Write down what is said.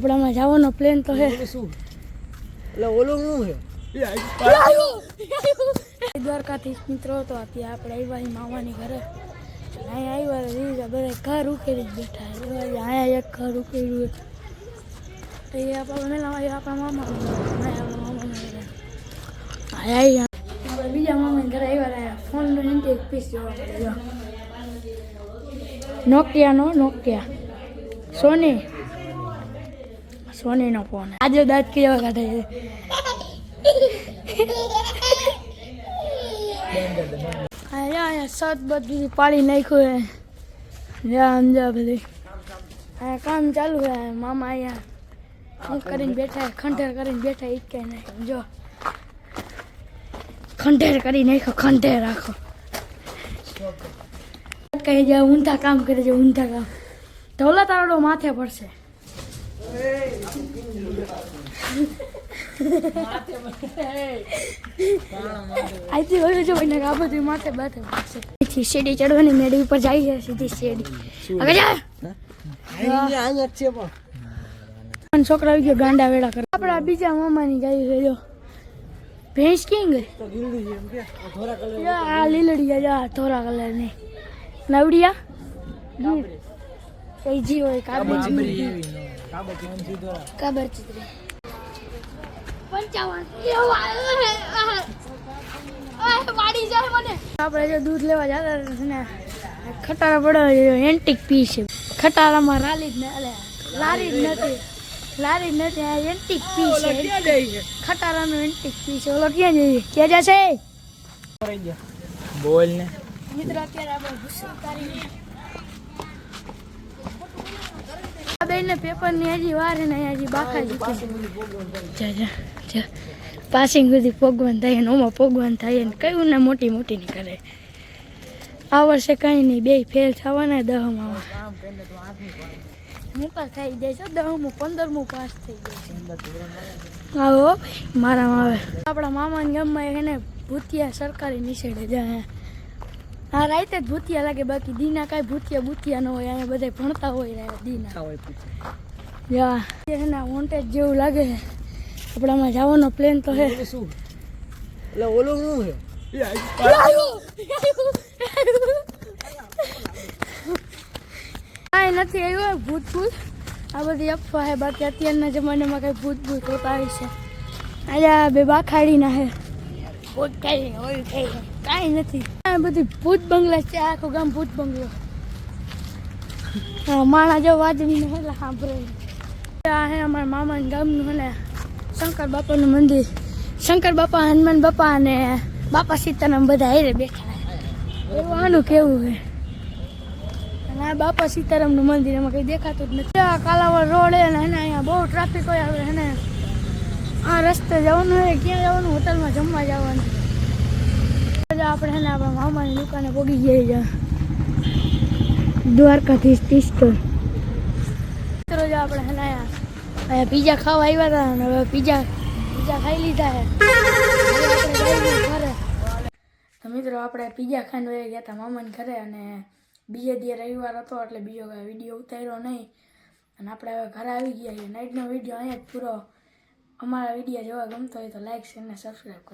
આપણામાં જવાનો પ્લેન તો છે શું? એટલે ઓલું શું છે દ્વારકાથી મિત્રો તો ત્યાં આપણે આવ્યા મામાની ઘરે. અહીંયા આવ્યા રીઝા બધા ઘર ઉકેલી જ બેઠા. અહીંયા એક ઘર ઉકેલ્યું તો એ આપણા મેલા આપણા મામા. આપણા મામા અહીંયા આપણે બીજા મામાની ઘરે આવ્યા ફોન નીચે એક પીસ જોવા નોકિયાનો નોકિયા. સોની? સોનીનો ફોન આજે દાંત કેવા કાઢે છે? સત બધું પાડી નાખ્યું હે જ્યાં સમજા બધી. અહીંયા કામ ચાલુ છે. મામા અહીંયા શું કરીને બેઠા ખંડેર કરીને બેઠા ઈ કે નહીં. જો. ખંડેર કરી નાખો ખંડેર રાખો કહી જાય ઊંધા કામ કરે છે, ઊંધા કામ. ધોલા તારો માથે પડશે. અહીંથી હોય જો એને આ બધું માથે બાથે પછી શેડી ચડવાની મેડી ઉપર જાય છે, સીધી શેડી હવે જા! અહીંયા છે પણ છોકરા આવી ગયો, ગાંડા વેડા કરે. આપણા બીજા મામાની ગાય છે, જો. ભેંસ કેમ ગઈ આ કે આ ધોરા કલર લીલડી કલરની. નવડિયા? ગીર કઈ હોય. કાબરી જી કાબત નામથી ધોરા કાબર ચિત્રી પંચાવન વાડી જાય મને. આપણે જો દૂધ લેવા જતા ને ખટારા પડે એન્ટિક પી છે. ખટારામાં રાલી જ ને લારી જ નથી. લારી જ નથી આ એન્ટિક પી છે. ખટારાનું એન્ટિક પી છે. ઓલો ક્યાં જઈએ ક્યાં જશે? બોલ ને. મિત્ર અત્યારે આપણે ગુસ્સો ઉતારી આ પેપર પેપરની હજી વાર ને હજી બાકા જીતી પાસિંગ સુધી ભગવાન થાય ને ઓમાં ભગવાન થાય ને કયું ને મોટી મોટી ની કરે. આ વર્ષે કંઈ નહીં બે ફેલ થવાના દહમાં. હું પાસ થઈ જાય છે દહમું પંદરમું પાસ થઈ જાય છે. આવો મારામાં આવે. આપણા મામાના ગામમાં એને ભૂતિયા સરકારી નિશેડે જાય. હા રાતે જ ભૂતિયા લાગે બાકી દીના કાંઈ ભૂતિયા ભૂતિયા ન હોય અહીંયા બધા ભણતા હોય ને દીના. હોય એના વોન્ટેજ જેવું લાગે. છે આપણામાં જવાનો પ્લેન તો છે શું? એટલે ઓલું શું છે કાંઈ નથી આવ્યું ભૂત ભૂત. આ બધી અફવા છે બાકી અત્યારના જમાનામાં કઈ ભૂત ભૂત હોતા હોય છે. અહીંયા બે બાખાડીના છે ભૂત કઈ હોય. કાંઈ નથી. બધી ભૂત બંગલા છે આખું ગામ ભૂત બંગલો. માણા જો વાજવીને એટલે સાંભળે આ હે અમારા મામા ગામનું અને શંકર બાપાનું મંદિર. શંકર બાપા, હનુમાન બાપા અને બાપા સીતારામ બધા હેરે બેઠા એવું આનું કેવું છે અને આ બાપા સીતારામનું મંદિર એમાં કંઈ દેખાતું જ નથી. આ કાલાવડ રોડ અને એને અહીંયા બહુ ટ્રાફિક હોય આવે એને આ રસ્તે જવાનું હોય ક્યાં જવાનું? હોટલમાં જમવા જવાનું. આજે આપણે ને આપણા મામાની દુકાને પગી જઈએ છીએ દ્વારકાધીશ ટી સ્ટોર મિત્રો જો આપણે છે અહીંયા પીઝા ખાવા આવ્યા હતા અને હવે પીઝા પીઝા ખાઈ લીધા છે. તો મિત્રો આપણે પીઝા ખાઈને ગયા હતા મામાને ઘરે અને બીજે દી રવિવાર હતો એટલે બીજો વીડિયો ઉતાર્યો નહીં. અને આપણે હવે ઘરે આવી ગયા છીએ. નાઇટનો વીડિયો અહીંયા જ પૂરો. અમારા વીડિયો જોવા ગમતો હોય તો લાઈક શેર અને સબસ્ક્રાઈબ કરો